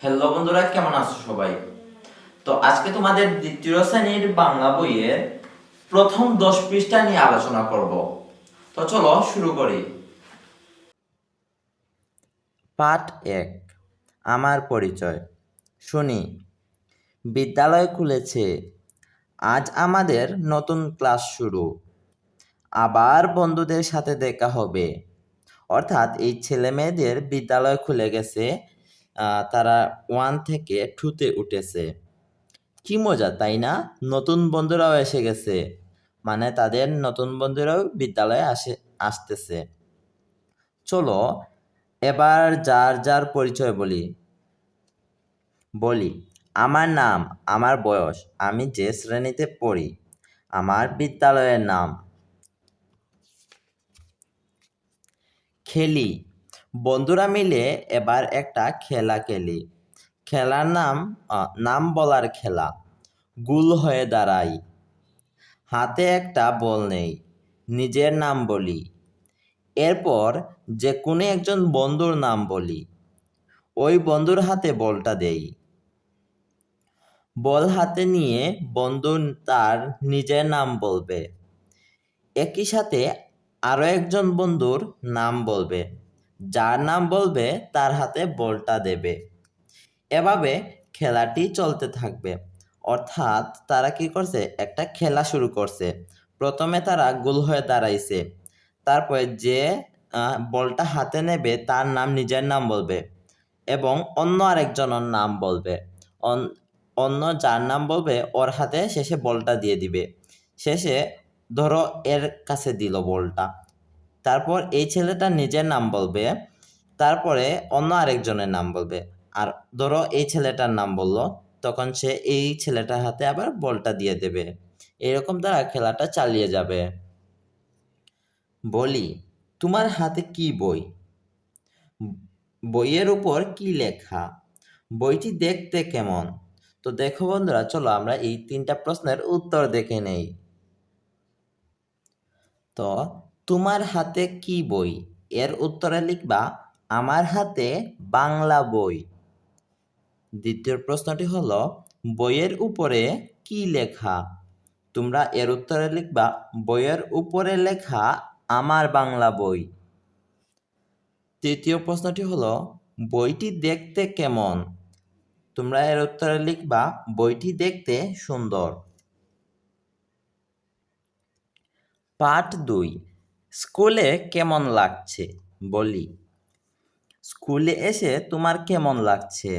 Hello বন্ধুরা, কেমন আছো সবাই? তো আজকে তোমাদের দ্বিতীয় শ্রেণির বাংলা বইয়ের প্রথম দশ পৃষ্ঠা নিয়ে আলোচনা করব। তো চলো শুরু করি। পাঠ এক, আমার পরিচয়। শুনি, বিদ্যালয় খুলেছে, আজ আমাদের নতুন ক্লাস শুরু। আবার বন্ধুদের সাথে দেখা হবে। অর্থাৎ এই ছেলে মেয়েদের বিদ্যালয় খুলে গেছে তারা ওয়ান থেকে টুতে উঠেছে। কি মজা, তাই না? নতুন বন্ধুরাও এসে গেছে। মানে তাদের নতুন বন্ধুরাও বিদ্যালয়ে আসে, আসতেছে। চলো, এবার যার যার পরিচয় বলি। বলি, আমার নাম, আমার বয়স, আমি যে শ্রেণীতে পড়ি, আমার বিদ্যালয়ের নাম। খেলি বন্ধুরা মিলে এবার একটা খেলা খেলি। খেলার নাম নাম বলার খেলা। গুল হয়ে দাঁড়াই। হাতে একটা বল নেই, নিজের নাম বলি। এরপর যে কোনো একজন বন্ধুর নাম বলি। ওই বন্ধুর হাতে বলটা দেই। বল হাতে নিয়ে বন্ধু তার নিজের নাম বলবে। একই সাথে আরও একজন বন্ধুর নাম বলবে। যার নাম বলবে, তার হাতে বলটা দেবে। এভাবে খেলাটি চলতে থাকবে। অর্থাৎ তারা কি করছে? একটা খেলা শুরু করছে। প্রথমে তারা গোল হয়ে দাঁড়াইছে। তারপরে যে বলটা হাতে নেবে, তার নাম, নিজের নাম বলবে এবং অন্য আরেকজনের নাম বলবে। অন- অন্য যার নাম বলবে, ওর হাতে শেষে বলটা দিয়ে দিবে। শেষে ধরো এর কাছে দিল বলটা। তারপর এই ছেলেটা নিজের নাম বলবে, তারপরে অন্য আরেকজনের নাম বলবে। আর ধরো এই ছেলেটার নাম বলল, তখন সে এই ছেলেটার হাতে আবার বলটা দিয়ে দেবে। এরকম তারা খেলাটা চালিয়ে যাবে। বলি, তোমার হাতে কি বই? বইয়ের উপর কি লেখা? বইটি দেখতে কেমন? তো দেখো বন্ধুরা, চলো আমরা এই তিনটা প্রশ্নের উত্তর দেখে নেই। তো তোমার হাতে কি বই? এর উত্তরে লিখবা, আমার হাতে বাংলা বই। দ্বিতীয় প্রশ্নটি হলো, বইয়ের উপরে কি লেখা? তোমরা এর উত্তরে লিখবা, বইয়ের উপরে লেখা আমার বাংলা বই। তৃতীয় প্রশ্নটি হলো, বইটি দেখতে কেমন? তোমরা এর উত্তরে লিখবা, বইটি দেখতে সুন্দর। পাঠ দুই স্কুলে কেমন লাগছে? বলি, স্কুলে এসে তোমার কেমন লাগছে?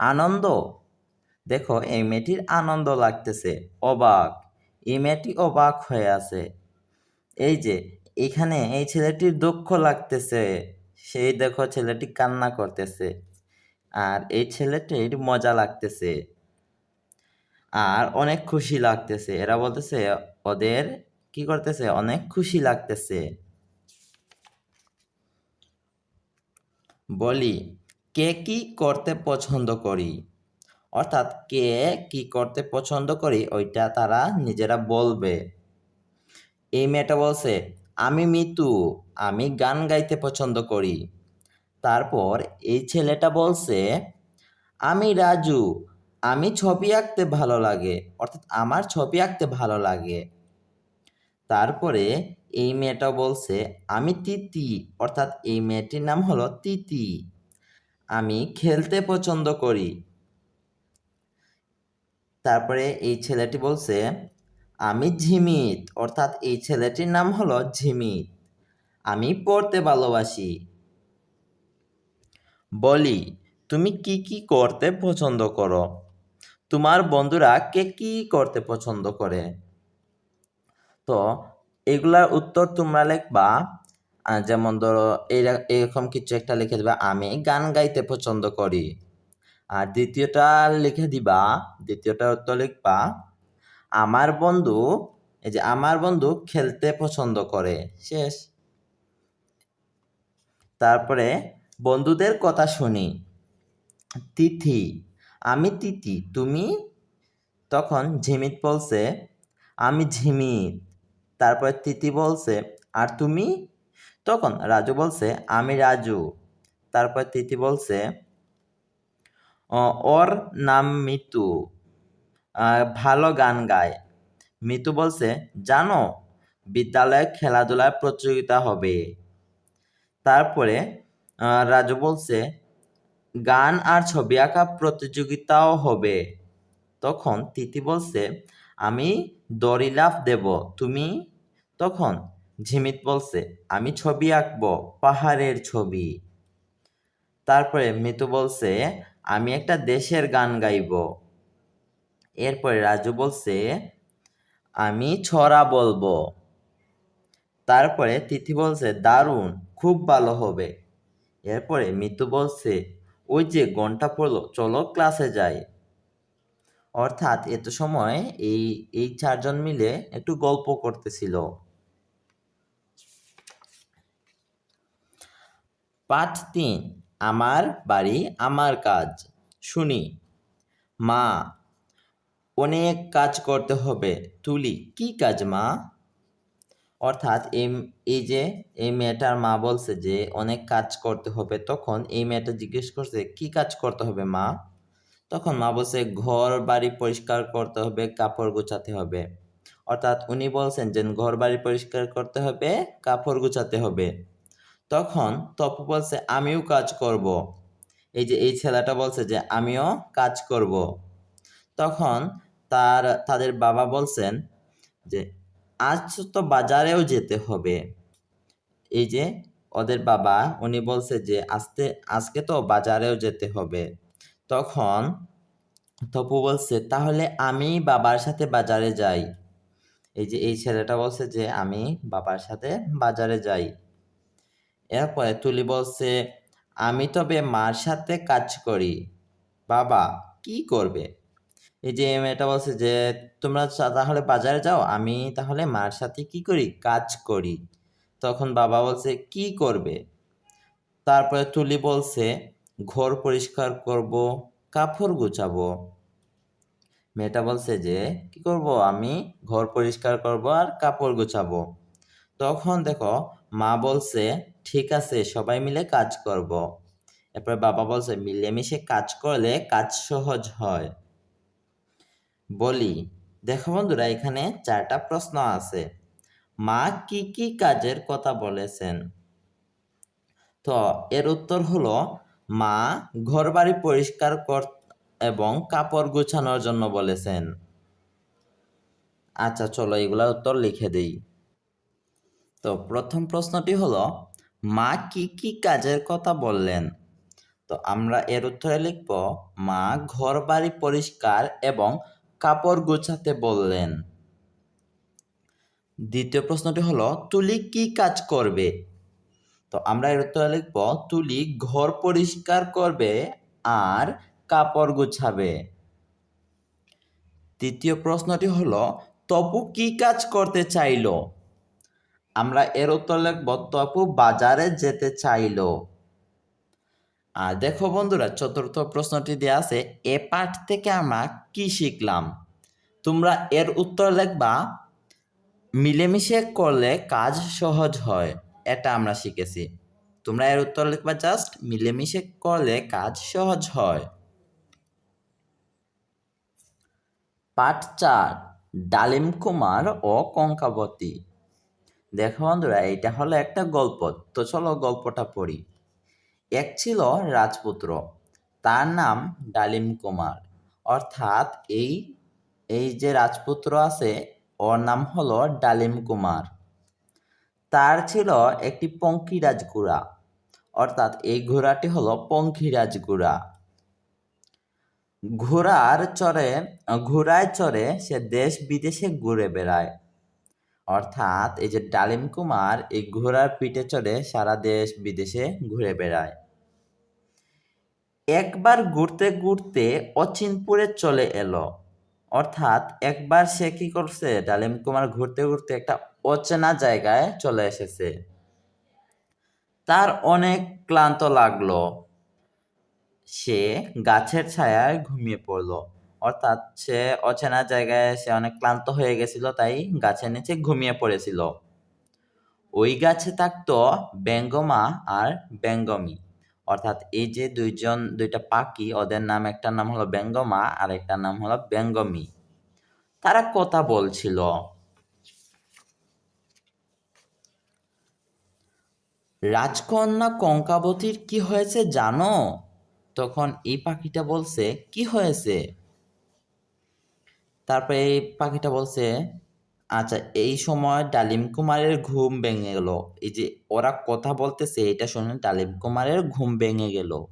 আনন্দ? দেখো, এই মেয়েটির আনন্দ লাগতেছে, অবাক। এই মেয়েটি অবাক হয়ে আছে। এই যে, এখানে এই ছেলেটির দুঃখ লাগতেছে। সেই দেখো ছেলেটি কান্না করতেছে। আর এই ছেলেটির মজা লাগতেছে। আর অনেক খুশি লাগতেছে। এরা বলতেছে, ওদের কি করতেছে? অনেক খুশি লাগতেছে। বলি, কে কি করতে পছন্দ করি? অর্থাৎ, কে কি করতে পছন্দ করি, ওইটা তারা নিজেরা বলবে। এই মেয়েটা বলছে, আমি মিতু, আমি গান গাইতে পছন্দ করি। তারপর এই ছেলেটা বলছে, আমি রাজু, আমি ছবি আঁকতে ভালো লাগে। অর্থাৎ, আমার ছবি আঁকতে ভালো লাগে। তারপরে এই মেয়েটা বলছে, আমি তিতি। অর্থাৎ এই মেয়েটির নাম হলো তিতি। আমি খেলতে পছন্দ করি। তারপরে এই ছেলেটি বলছে, আমি ঝিমিত। অর্থাৎ এই ছেলেটির নাম হলো ঝিমিত। আমি পড়তে ভালোবাসি। বলি, তুমি কি কি করতে পছন্দ করো? তোমার বন্ধুরা কে কি করতে পছন্দ করে? তো এগুলার উত্তর তোমরা লিখবা যেমন ধরো এরা- এরকম কিছু একটা লিখে দিবা, আমি গান গাইতে পছন্দ করি। আর দ্বিতীয়টা লিখে দিবা, দ্বিতীয়টা উত্তর লিখবা, আমার বন্ধু, এই যে আমার বন্ধু খেলতে পছন্দ করে। শেষ। তারপরে বন্ধুদের কথা শুনি। তিথি, আমি তিথি, তুমি? তখন ঝিমিত বলছে, আমি ঝিমিত। তারপরে তিথি বলছে, আর তুমি? তখন রাজু বলছে, আমি রাজু। তারপর তিথি বলছে ওর নাম মিতু। ভালো গান গায়। মিতু বলছে, জানো, বিদ্যালয়ে খেলাধুলার প্রতিযোগিতা হবে। তারপরে রাজু বলছে, গান আর ছবি আঁকা প্রতিযোগিতাও হবে। তখন তিথি বলছে আমি দড়ি লাফ দেব, তুমি? তখন ঝিমিত বলছে, আমি ছবি আঁকবো, পাহাড়ের ছবি। তারপরে মিতু বলছে, আমি একটা দেশের গান গাইব। এরপরে রাজু বলছে, আমি ছড়া বলব। তারপরে তিথি বলছে, দারুণ, খুব ভালো হবে। এরপরে মিতু বলছে, ওই যে ঘণ্টা পড়ল, চলো ক্লাসে যাই। অর্থাৎ এত সময় এই এই চারজন মিলে একটু গল্প করতেছিল। পাঠ তিন, আমার বাড়ি আমার কাজ। শুনি, মা, অনেক কাজ করতে হবে, তুলি, কি কাজ মা? অর্থাৎ এই যে, এই মেয়েটার মা বলছে যে, অনেক কাজ করতে হবে, তখন এই মেয়েটা জিজ্ঞেস করছে, কি কাজ করতে হবে মা? তখন মা বলছে, ঘর বাড়ি পরিষ্কার করতে হবে, কাপড় গোছাতে হবে। অর্থাৎ উনি বলছেন যে, ঘর বাড়ি পরিষ্কার করতে হবে, কাপড় গোছাতে হবে। তখন তপু বলছে, আমিও কাজ করব। এই যে, এই ছেলেটা বলছে যে, আমিও কাজ করব। তখন তার, তাদের বাবা বলছেন যে, আজ তো বাজারেও যেতে হবে। এই যে, ওদের বাবা, উনি বলছে যে আজকে আজকে তো বাজারেও যেতে হবে। তখন তপু বলছে, তাহলে আমি বাবার সাথে বাজারে যাই। এই যে এই ছেলেটা বলছে যে, আমি বাবার সাথে বাজারে যাই। এরপরে তুলি বলছে, আমি তবে মার সাথে কাজ করি। বাবা, কি করবে? এই যে মেয়েটা বলছে যে, তোমরা তাহলে বাজারে যাও, আমি তাহলে মার সাথে কি করি? কাজ করি। তখন বাবা বলছে, কি করবে? তারপরে তুলি বলছে ঘর পরিষ্কার করব, কাপড় গুছাবো। মেয়েটা বলছে যে, কি করব আমি? ঘর পরিষ্কার করব আর কাপড় গুছাবো। তখন দেখো, মা বলছে, ঠিক আছে, সবাই মিলে কাজ করব। এরপর বাবা বলছে, মিলেমিশে কাজ করলে কাজ সহজ হয়। বলি, দেখো বন্ধুরা, এখানে চারটা প্রশ্ন আছে। মা কি কি কাজের কথা বলেছেন? তো এর উত্তর হলো মা ঘরবাড়ি পরিষ্কার কর এবং কাপড় গোছানোর জন্য বলেছেন। আচ্ছা চলো এগুলা উত্তর লিখে দেই। তো প্রথম প্রশ্নটি হলো, মা কি কি কাজের কথা বললেন? তো আমরা এর উত্তরে লিখব, মা ঘর বাড়ি পরিষ্কার এবং কাপড় গোছাতে বললেন। দ্বিতীয় প্রশ্নটি হলো, তুলি কি কাজ করবে? তো আমরা এর উত্তরে লিখব, তুলি ঘর পরিষ্কার করবে আর কাপড় গোছাবে। তৃতীয় প্রশ্নটি হলো, তপু কি কাজ করতে চাইলো? আমরা এর উত্তর লিখব, তপু বাজারে যেতে চাইলো। আর দেখো বন্ধুরা, চতুর্থ প্রশ্নটি দেওয়া আছে, এ পাঠ থেকে আমরা কি শিখলাম? তোমরা এর উত্তর লিখবা, মিলেমিশে করলে কাজ সহজ হয়। এটা আমরা শিখেছি। তোমরা এর উত্তর লিখবা জাস্ট মিলেমিশে করলে কাজ সহজ হয়। পাঠ চার, ডালিম কুমার ও কঙ্কাবতী। দেখো বন্ধুরা এটা হলো একটা গল্প। তো চলো গল্পটা পড়ি। এক ছিল রাজপুত্র, তার নাম ডালিম কুমার। অর্থাৎ এই এই যে রাজপুত্র আছে, ওর নাম হলো ডালিম কুমার। তার ছিল একটি পঙ্কিরাজ ঘোড়া অর্থাৎ এই ঘোড়াটি হলো পঙ্কিরাজ ঘোড়া ঘোড়ার চড়ে ঘোড়ায় চড়ে সে দেশ বিদেশে ঘুরে বেড়ায়। অর্থাৎ এই যে ডালিম কুমার, এই ঘোড়ার পিঠে চড়ে সারা দেশ বিদেশে ঘুরে বেড়ায়। একবার ঘুরতে ঘুরতে অচিনপুরে চলে এলো। অর্থাৎ একবার সে কি করছে, ডালিম কুমার ঘুরতে ঘুরতে একটা অচেনা জায়গায় চলে এসেছে। তার অনেক ক্লান্ত লাগল। সে গাছের ছায়ায় ঘুমিয়ে পড়ল। অর্থাৎ সে অচেনা জায়গায় সে অনেক ক্লান্ত হয়ে গেছিল, তাই গাছের নিচে ঘুমিয়ে পড়েছিল। ওই গাছে থাকতো ব্যঙ্গমা আর ব্যঙ্গমী অর্থাৎ এই যে দুইজন, দুইটা পাখি, ওদের নাম একটার নাম হলো ব্যঙ্গমা আর একটার নাম হলো ব্যঙ্গমী তারা কথা বলছিল। রাজকন্যা কঙ্কাবতীর কি হয়েছে জানো? তখন এই পাখিটা বলছে, কি হয়েছে? তারপরে এই পাখিটা বলছে আচ্ছা এই সময় ডালিম কুমারের ঘুম ভেঙে গেল। এই যে ওরা কথা বলতেছে, এটা শুনে ডালিম কুমারের ঘুম ভেঙে গেল।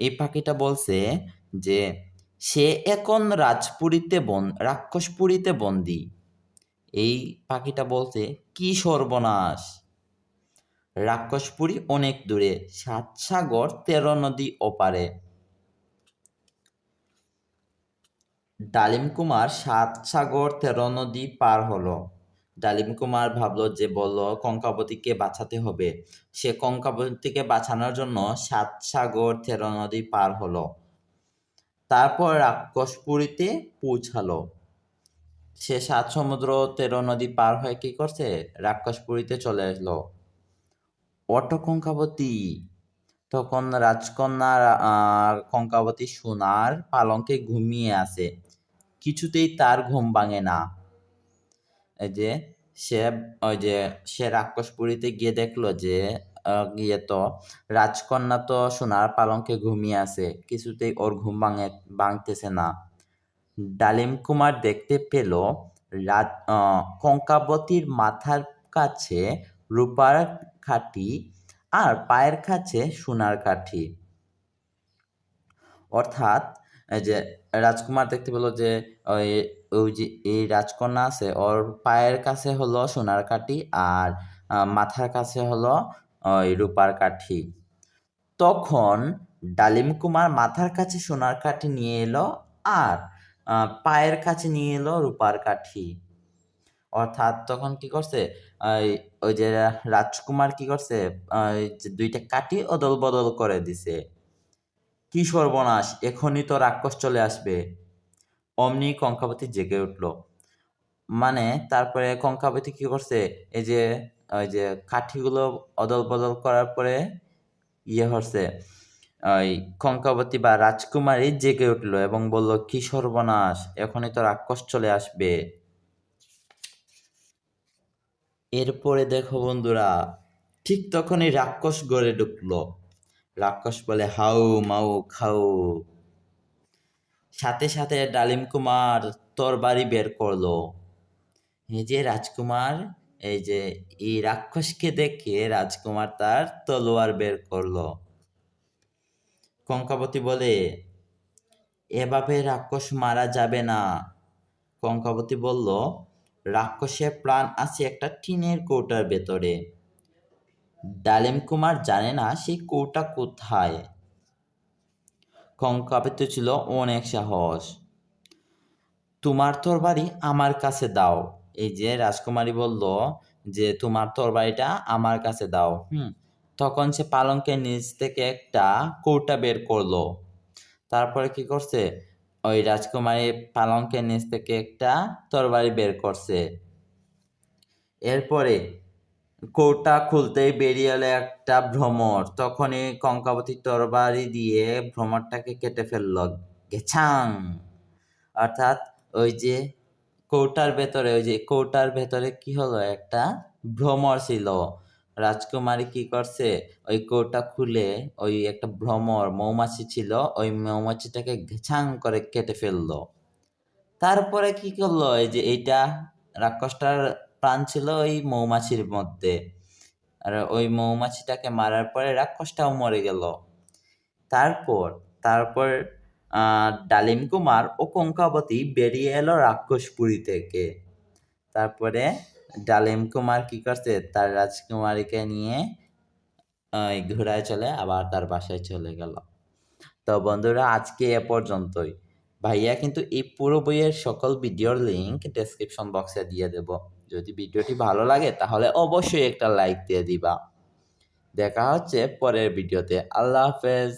এই পাখিটা বলছে যে, সে এখন রাজপুরীতে বন, রাক্ষসপুরীতে বন্দি। এই পাখিটা বলছে, কি সর্বনাশ! রাক্ষসপুরী অনেক দূরে সাত সাগর তেরো নদী ওপারে। ডালিম কুমার সাত সাগর তেরো নদী পার হলো। ডালিম কুমার ভাবলো যে, বলল, কঙ্কাবতীকে বাঁচাতে হবে। সে কঙ্কাবতীকে বাঁচানোর জন্য সাত সাগর তেরো নদী পার হলো। তারপর রাক্ষসপুরীতে পৌঁছালো। সে সাত সমুদ্র তেরো নদী পার হয়ে কি করছে? রাক্ষসপুরীতে চলে আসলো। অটো কঙ্কাবতী তখন রাজকন্যা আহ, কঙ্কাবতী সোনার পালঙ্কে ঘুমিয়ে আছে। কিছুতেই তার ঘুম ভাঙে না। এই যে সে ওই যে সে রাক্ষসপুরীতে গিয়ে দেখল যে গিয়ে তো রাজকন্যা তো সোনার পালঙ্কে ঘুমিয়ে আছে। কিছুতেই ওর ঘুম ভাঙে ভাঙতেছে না। ডালিম কুমার দেখতে পেল আহ, কঙ্কাবতীর মাথার কাছে রূপার কাঠি আর পায়ের কাছে সোনার কাঠি। অর্থাৎ যে রাজকুমার দেখতে পেল যে, ওই ওই যে এই রাজকন্যা আছে, ওর পায়ের কাছে হলো সোনার কাঠি আর মাথার কাছে হলো ওই রূপার কাঠি। তখন ডালিম কুমার মাথার কাছে সোনার কাঠি নিয়ে এলো আর পায়ের কাছে নিয়ে এলো রূপার কাঠি। অর্থাৎ তখন কি করছে? ওই যে রাজকুমার কি করছে? দুইটা কাঠি অদল বদল করে দিছে। কি সর্বনাশ, এখনই তো রাক্ষস চলে আসবে। অমনি কঙ্কাবতী জেগে উঠল। মানে তারপরে কঙ্কাবতী কি করছে? এই যে, ওই যে কাঠিগুলো অদল বদল করার পরে ইয়ে হচ্ছে, ওই কঙ্কাবতী বা রাজকুমারী জেগে উঠল এবং বলল, কি সর্বনাশ, এখনই তো রাক্ষস চলে আসবে। এরপরে দেখো বন্ধুরা, ঠিক তখনই রাক্ষস গড়ে ঢুকলো। রাক্ষস বলে, হাউ, মাউ খাও সাথে সাথে ডালিম কুমার তরবারি বের করল। এই যে রাজকুমার, এই যে এই রাক্ষসকে দেখে রাজকুমার তার তলোয়ার বের করল। কঙ্কাবতী বলে, এভাবে রাক্ষস মারা যাবে না। কঙ্কাবতী বলল রাক্ষসের প্রাণ আছে একটা টিনের কৌটার ভেতরে। ডালেম কুমার জানে না সেই কৌটা কোথায়। কঙ্কাবতী ছিল অনেক সাহস। তোমার তরবারি আমার কাছে দাও। এই যে রাজকুমারী বলল যে তোমার তরবারিটা আমার কাছে দাও। হুম। তখন সে পালঙ্কের নিচ থেকে একটা কৌটা বের করল। তারপরে কি করছে? ওই রাজকুমারী পালঙ্কের নিচ থেকে একটা তরবারি বের করছে। এরপরে কৌটা খুলতেই বেরিয়ে এলো একটা ভ্রমর। তখনই কঙ্কাবতী তরবারি দিয়ে ভ্রমরটাকে কেটে ফেলল। গেছাং! অর্থাৎ ওই যে কৌটার ভেতরে, ওই যে কৌটার ভেতরে কি হলো? একটা ভ্রমর ছিল। রাজকুমারী কি করছে? ওই কৌটা খুলে ওই একটা ভ্রমর মৌমাছি ছিল, ওই মৌমাছিটাকে ঘেছাং করে কেটে ফেলল। তারপরে কি করল? এই যে এইটা রাক্ষসটার প্রাণ ছিল ওই মৌমাছির মধ্যে। আর ওই মৌমাছিটাকে মারার পরে রাক্ষসটাও মরে গেল। তারপর তারপর ডালিম কুমার ও কঙ্কাবতী বেরিয়ে এলো রাক্ষসপুরী থেকে। তারপরে ডালিম কুমার কি করছে? তার রাজকুমারীকে নিয়ে ওই ঘোড়ায় চলে, আবার তার বাসায় চলে গেল। তো বন্ধুরা, আজকে এ পর্যন্তই। ভাইয়া, কিন্তু এই পুরো বইয়ের সকল ভিডিওর লিংক ডেসক্রিপশন বক্সে দিয়ে দেব। যদি ভিডিওটি ভালো লাগে, তাহলে অবশ্যই একটা লাইক দিয়ে দিবা। দেখা হচ্ছে পরের ভিডিওতে। আল্লাহ হাফেজ।